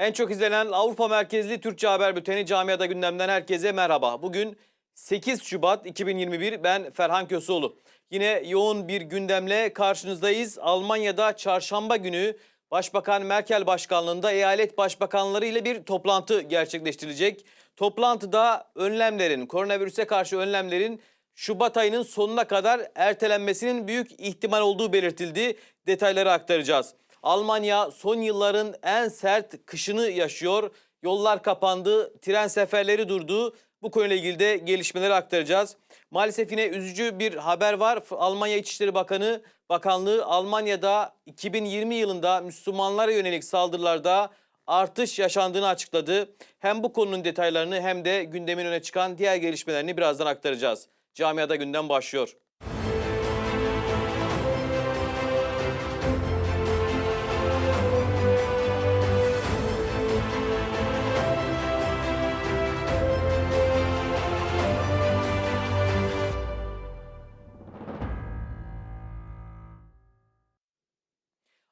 En çok izlenen Avrupa merkezli Türkçe haber bülteni Camiada Gündem'den herkese merhaba. Bugün 8 Şubat 2021 ben Ferhan Köseoğlu. Yine yoğun bir gündemle karşınızdayız. Almanya'da çarşamba günü Başbakan Merkel başkanlığında eyalet başbakanları ile bir toplantı gerçekleştirilecek. Toplantıda önlemlerin, koronavirüse karşı önlemlerin Şubat ayının sonuna kadar ertelenmesinin büyük ihtimal olduğu belirtildi. Detayları aktaracağız. Almanya son yılların en sert kışını yaşıyor. Yollar kapandı, tren seferleri durdu. Bu konuyla ilgili de gelişmeleri aktaracağız. Maalesef yine üzücü bir haber var. Almanya İçişleri Bakanı Bakanlığı Almanya'da 2020 yılında Müslümanlara yönelik saldırılarda artış yaşandığını açıkladı. Hem bu konunun detaylarını hem de gündemin öne çıkan diğer gelişmelerini birazdan aktaracağız. Camiada gündem başlıyor.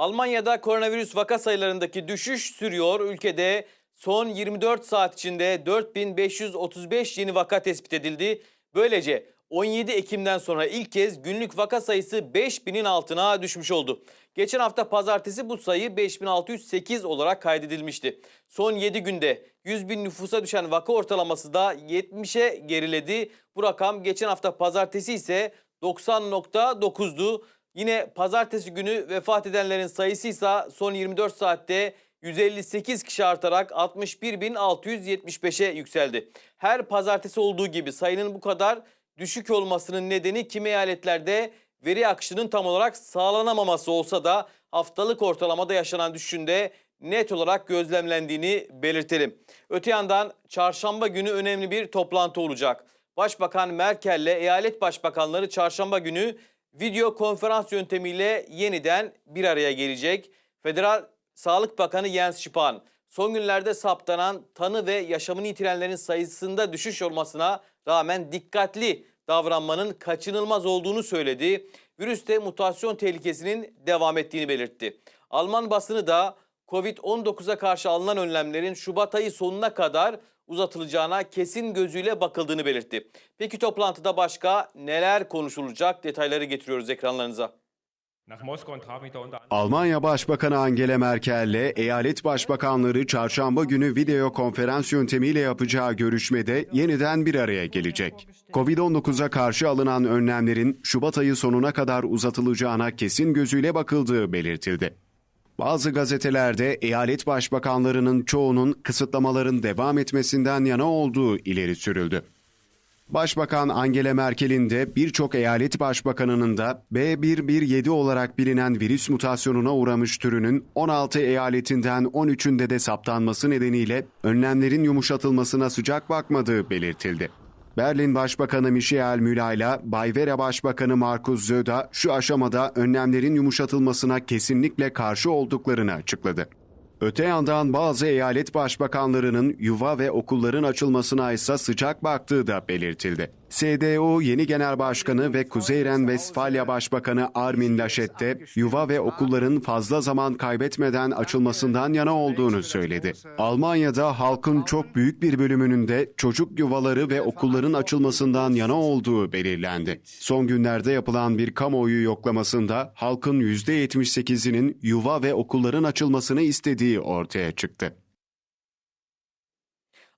Almanya'da koronavirüs vaka sayılarındaki düşüş sürüyor. Ülkede son 24 saat içinde 4535 yeni vaka tespit edildi. Böylece 17 Ekim'den sonra ilk kez günlük vaka sayısı 5000'in altına düşmüş oldu. Geçen hafta pazartesi bu sayı 5608 olarak kaydedilmişti. Son 7 günde 100 bin nüfusa düşen vaka ortalaması da 70'e geriledi. Bu rakam geçen hafta pazartesi ise 90.9'du. Yine pazartesi günü vefat edenlerin sayısı ise son 24 saatte 158 kişi artarak 61.675'e yükseldi. Her pazartesi olduğu gibi sayının bu kadar düşük olmasının nedeni kimi eyaletlerde veri akışının tam olarak sağlanamaması olsa da haftalık ortalamada yaşanan düşüşünde net olarak gözlemlendiğini belirtelim. Öte yandan çarşamba günü önemli bir toplantı olacak. Başbakan Merkel ile eyalet başbakanları çarşamba günü video konferans yöntemiyle yeniden bir araya gelecek. Federal Sağlık Bakanı Jens Spahn son günlerde saptanan tanı ve yaşamını yitirenlerin sayısında düşüş olmasına rağmen dikkatli davranmanın kaçınılmaz olduğunu söyledi. Virüste mutasyon tehlikesinin devam ettiğini belirtti. Alman basını da Covid-19'a karşı alınan önlemlerin Şubat ayı sonuna kadar uzatılacağına kesin gözüyle bakıldığını belirtti. Peki toplantıda başka neler konuşulacak detayları getiriyoruz ekranlarınıza. Almanya Başbakanı Angela Merkel ile eyalet başbakanları çarşamba günü video konferans yöntemiyle yapacağı görüşmede yeniden bir araya gelecek. Covid-19'a karşı alınan önlemlerin Şubat ayı sonuna kadar uzatılacağına kesin gözüyle bakıldığı belirtildi. Bazı gazetelerde eyalet başbakanlarının çoğunun kısıtlamaların devam etmesinden yana olduğu ileri sürüldü. Başbakan Angela Merkel'in de birçok eyalet başbakanının da B117 olarak bilinen virüs mutasyonuna uğramış türünün 16 eyaletinden 13'ünde de saptanması nedeniyle önlemlerin yumuşatılmasına sıcak bakmadığı belirtildi. Berlin Başbakanı Michael Müller ile Bavyera Başbakanı Markus Söder şu aşamada önlemlerin yumuşatılmasına kesinlikle karşı olduklarını açıkladı. Öte yandan bazı eyalet başbakanlarının yuva ve okulların açılmasına ise sıcak baktığı da belirtildi. CDU yeni genel başkanı ve Kuzey Ren-Vestfalya Başbakanı Armin Laschet de yuva ve okulların fazla zaman kaybetmeden açılmasından yana olduğunu söyledi. Almanya'da halkın çok büyük bir bölümünün de çocuk yuvaları ve okulların açılmasından yana olduğu belirlendi. Son günlerde yapılan bir kamuoyu yoklamasında halkın %78'inin yuva ve okulların açılmasını istediği ortaya çıktı.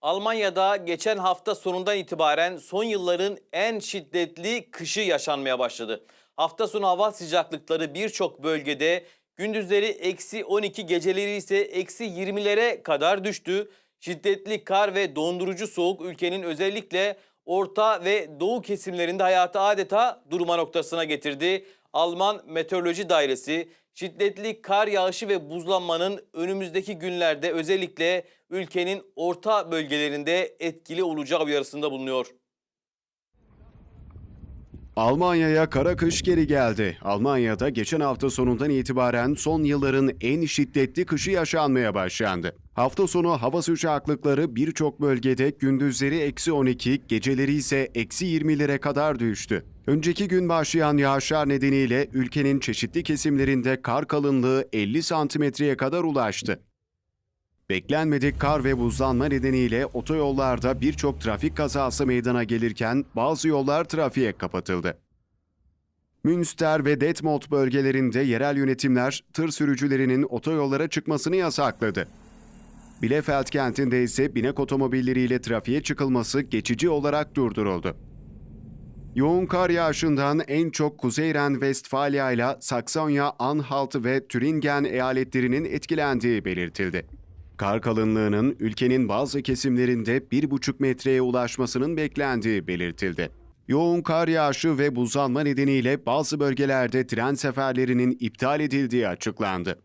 Almanya'da geçen hafta sonundan itibaren son yılların en şiddetli kışı yaşanmaya başladı. Hafta sonu hava sıcaklıkları birçok bölgede gündüzleri eksi 12 geceleri ise eksi 20'lere kadar düştü. Şiddetli kar ve dondurucu soğuk ülkenin özellikle orta ve doğu kesimlerinde hayatı adeta durma noktasına getirdi. Alman Meteoroloji Dairesi şiddetli kar yağışı ve buzlanmanın önümüzdeki günlerde özellikle ülkenin orta bölgelerinde etkili olacağı uyarısında bulunuyor. Almanya'ya kara kış geri geldi. Almanya'da geçen hafta sonundan itibaren son yılların en şiddetli kışı yaşanmaya başlandı. Hafta sonu hava sıcaklıkları birçok bölgede gündüzleri eksi 12, geceleri ise eksi 20'lere kadar düştü. Önceki gün başlayan yağışlar nedeniyle ülkenin çeşitli kesimlerinde kar kalınlığı 50 santimetreye kadar ulaştı. Beklenmedik kar ve buzlanma nedeniyle otoyollarda birçok trafik kazası meydana gelirken bazı yollar trafiğe kapatıldı. Münster ve Detmold bölgelerinde yerel yönetimler tır sürücülerinin otoyollara çıkmasını yasakladı. Bielefeld kentinde ise binek otomobilleriyle trafiğe çıkılması geçici olarak durduruldu. Yoğun kar yağışından en çok Kuzey Ren-Vestfalya ile Saksonya, Anhalt ve Türingen eyaletlerinin etkilendiği belirtildi. Kar kalınlığının ülkenin bazı kesimlerinde 1,5 metreye ulaşmasının beklendiği belirtildi. Yoğun kar yağışı ve buzlanma nedeniyle bazı bölgelerde tren seferlerinin iptal edildiği açıklandı.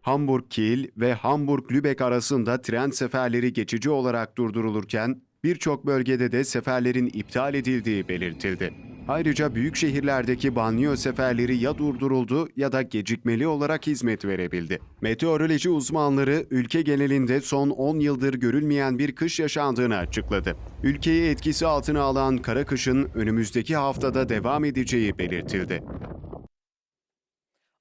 Hamburg-Kiel ve Hamburg-Lübeck arasında tren seferleri geçici olarak durdurulurken birçok bölgede de seferlerin iptal edildiği belirtildi. Ayrıca büyük şehirlerdeki banliyö seferleri ya durduruldu ya da gecikmeli olarak hizmet verebildi. Meteoroloji uzmanları ülke genelinde son 10 yıldır görülmeyen bir kış yaşandığını açıkladı. Ülkeyi etkisi altına alan kara kışın önümüzdeki haftada devam edeceği belirtildi.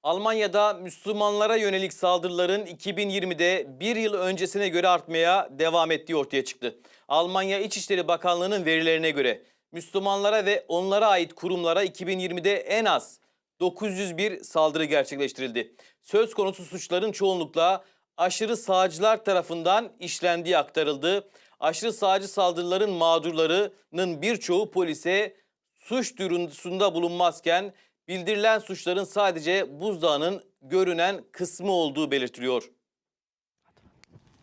Almanya'da Müslümanlara yönelik saldırıların 2020'de bir yıl öncesine göre artmaya devam ettiği ortaya çıktı. Almanya İçişleri Bakanlığı'nın verilerine göre Müslümanlara ve onlara ait kurumlara 2020'de en az 901 saldırı gerçekleştirildi. Söz konusu suçların çoğunlukla aşırı sağcılar tarafından işlendiği aktarıldı. Aşırı sağcı saldırıların mağdurlarının birçoğu polise suç duyurusunda bulunmazken bildirilen suçların sadece buzdağının görünen kısmı olduğu belirtiliyor.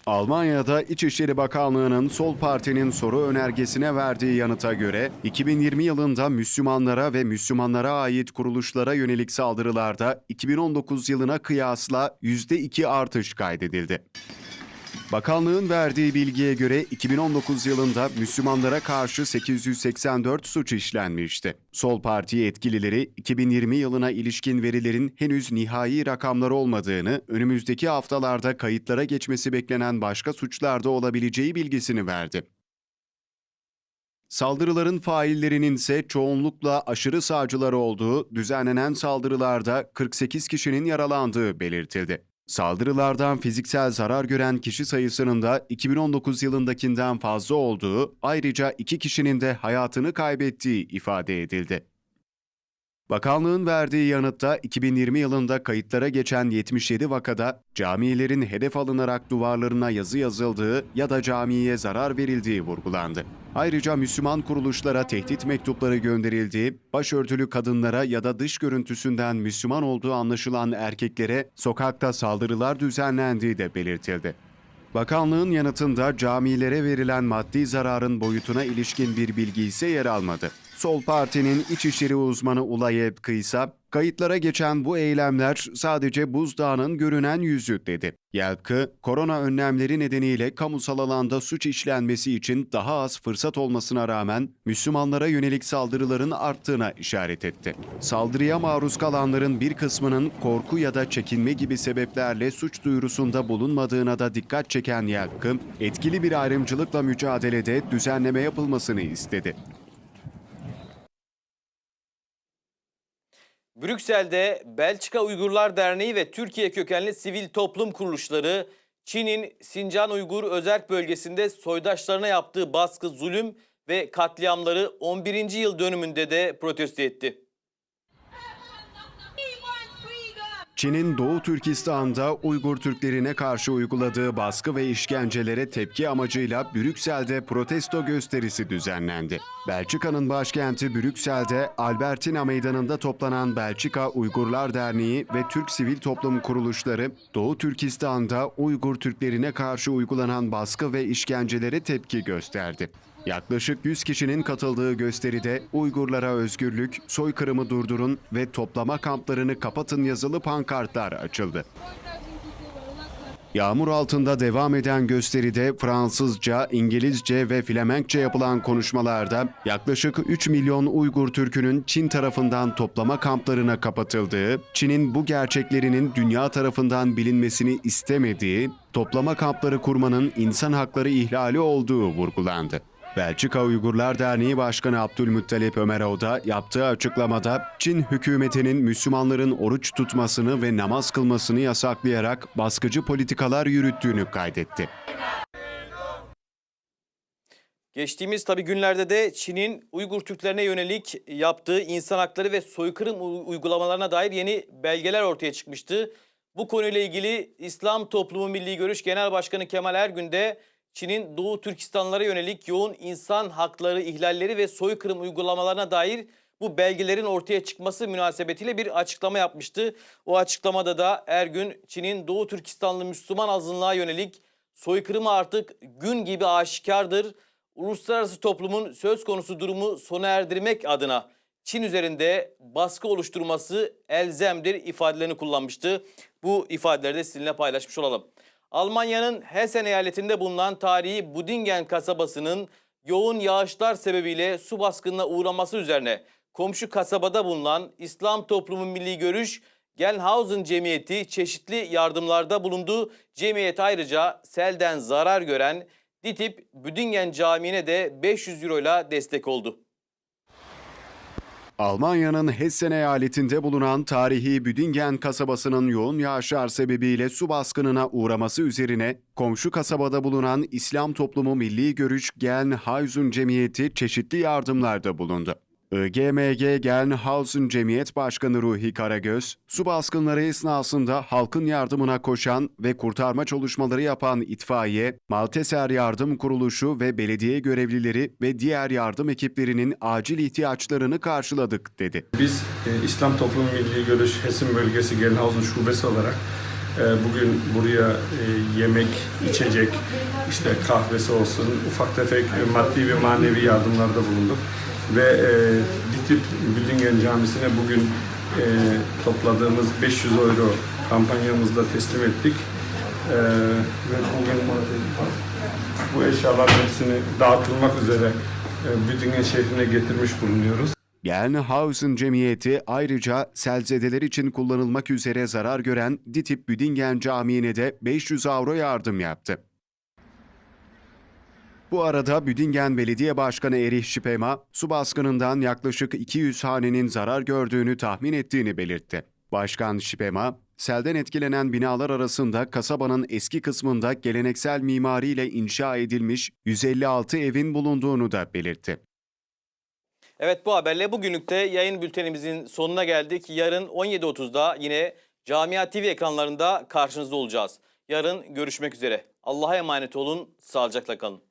Almanya'da İçişleri Bakanlığı'nın Sol Parti'nin soru önergesine verdiği yanıta göre 2020 yılında Müslümanlara ve Müslümanlara ait kuruluşlara yönelik saldırılarda 2019 yılına kıyasla %2 artış kaydedildi. Bakanlığın verdiği bilgiye göre 2019 yılında Müslümanlara karşı 884 suç işlenmişti. Sol Parti yetkilileri 2020 yılına ilişkin verilerin henüz nihai rakamlar olmadığını, önümüzdeki haftalarda kayıtlara geçmesi beklenen başka suçlarda olabileceği bilgisini verdi. Saldırıların faillerinin ise çoğunlukla aşırı sağcılar olduğu, düzenlenen saldırılarda 48 kişinin yaralandığı belirtildi. Saldırılardan fiziksel zarar gören kişi sayısının da 2019 yılındakinden fazla olduğu, ayrıca iki kişinin de hayatını kaybettiği ifade edildi. Bakanlığın verdiği yanıtta 2020 yılında kayıtlara geçen 77 vakada camilerin hedef alınarak duvarlarına yazı yazıldığı ya da camiye zarar verildiği vurgulandı. Ayrıca Müslüman kuruluşlara tehdit mektupları gönderildiği, başörtülü kadınlara ya da dış görüntüsünden Müslüman olduğu anlaşılan erkeklere sokakta saldırılar düzenlendiği de belirtildi. Bakanlığın yanıtında camilere verilen maddi zararın boyutuna ilişkin bir bilgi ise yer almadı. Sol Parti'nin İçişleri uzmanı Ulay Epkı ise kayıtlara geçen bu eylemler sadece buzdağının görünen yüzü dedi. Yelpkı, korona önlemleri nedeniyle kamusal alanda suç işlenmesi için daha az fırsat olmasına rağmen Müslümanlara yönelik saldırıların arttığına işaret etti. Saldırıya maruz kalanların bir kısmının korku ya da çekinme gibi sebeplerle suç duyurusunda bulunmadığına da dikkat çeken Yelpkı, etkili bir ayrımcılıkla mücadelede düzenleme yapılmasını istedi. Brüksel'de Belçika Uygurlar Derneği ve Türkiye kökenli sivil toplum kuruluşları Çin'in Sincan Uygur Özerk Bölgesi'nde soydaşlarına yaptığı baskı, zulüm ve katliamları 11. yıl dönümünde de protesto etti. Çin'in Doğu Türkistan'da Uygur Türklerine karşı uyguladığı baskı ve işkencelere tepki amacıyla Brüksel'de protesto gösterisi düzenlendi. Belçika'nın başkenti Brüksel'de Albertina Meydanı'nda toplanan Belçika Uygurlar Derneği ve Türk Sivil Toplum Kuruluşları Doğu Türkistan'da Uygur Türklerine karşı uygulanan baskı ve işkencelere tepki gösterdi. Yaklaşık 100 kişinin katıldığı gösteride Uygurlara özgürlük, soykırımı durdurun ve toplama kamplarını kapatın yazılı pankartlar açıldı. Yağmur altında devam eden gösteride Fransızca, İngilizce ve Flemenkçe yapılan konuşmalarda yaklaşık 3 milyon Uygur Türk'ünün Çin tarafından toplama kamplarına kapatıldığı, Çin'in bu gerçeklerinin dünya tarafından bilinmesini istemediği, toplama kampları kurmanın insan hakları ihlali olduğu vurgulandı. Belçika Uygurlar Derneği Başkanı Abdülmuttalip Ömerov da yaptığı açıklamada Çin hükümetinin Müslümanların oruç tutmasını ve namaz kılmasını yasaklayarak baskıcı politikalar yürüttüğünü kaydetti. Geçtiğimiz tabi günlerde de Çin'in Uygur Türklerine yönelik yaptığı insan hakları ve soykırım uygulamalarına dair yeni belgeler ortaya çıkmıştı. Bu konuyla ilgili İslam Toplumu Milli Görüş Genel Başkanı Kemal Ergün de Çin'in Doğu Türkistanlara yönelik yoğun insan hakları ihlalleri ve soykırım uygulamalarına dair bu belgelerin ortaya çıkması münasebetiyle bir açıklama yapmıştı. O açıklamada da Ergün Çin'in Doğu Türkistanlı Müslüman azınlığa yönelik soykırımı artık gün gibi aşikardır uluslararası toplumun söz konusu durumu sona erdirmek adına Çin üzerinde baskı oluşturması elzemdir ifadelerini kullanmıştı. Bu ifadeleri de sizinle paylaşmış olalım. Almanya'nın Hessen eyaletinde bulunan tarihi Budingen kasabasının yoğun yağışlar sebebiyle su baskınına uğraması üzerine komşu kasabada bulunan İslam Toplumu Milli Görüş Gelnhausen Cemiyeti çeşitli yardımlarda bulundu. Cemiyet ayrıca selden zarar gören DİTİB Büdingen Camii'ne de 500 euro ile destek oldu. Almanya'nın Hessen eyaletinde bulunan tarihi Büdingen kasabasının yoğun yağışlar sebebiyle su baskınına uğraması üzerine komşu kasabada bulunan İslam Toplumu Milli Görüş Gelnhausen Cemiyeti çeşitli yardımlarda bulundu. IGMG Gelnhausen Cemiyet Başkanı Ruhi Karagöz, su baskınları esnasında halkın yardımına koşan ve kurtarma çalışmaları yapan itfaiye, Malteser Yardım Kuruluşu ve belediye görevlileri ve diğer yardım ekiplerinin acil ihtiyaçlarını karşıladık dedi. Biz e, İslam Toplumu Milli Görüş Hessen Bölgesi Gelnhausen Şubesi olarak e, bugün buraya e, yemek, içecek, işte kahvesi olsun, ufak tefek maddi ve manevi yardımlarda bulunduk. Ve e, DİTİB Büdingen Camisi'ne bugün e, topladığımız 500 euro kampanyamızda teslim ettik. E, ve bugün bu eşyaların hepsini dağıtılmak üzere e, Büdingen şehrine getirmiş bulunuyoruz. Gelnhausen Cemiyeti ayrıca selzedeler için kullanılmak üzere zarar gören DİTİB Büdingen Camii'ne de 500 avro yardım yaptı. Bu arada Büdingen Belediye Başkanı Erih Şipema, su baskınından yaklaşık 200 hanenin zarar gördüğünü tahmin ettiğini belirtti. Başkan Şipema, selden etkilenen binalar arasında kasabanın eski kısmında geleneksel mimariyle inşa edilmiş 156 evin bulunduğunu da belirtti. Evet bu haberle bugünlük de yayın bültenimizin sonuna geldik. Yarın 17.30'da yine Camia TV ekranlarında karşınızda olacağız. Yarın görüşmek üzere. Allah'a emanet olun, sağlıcakla kalın.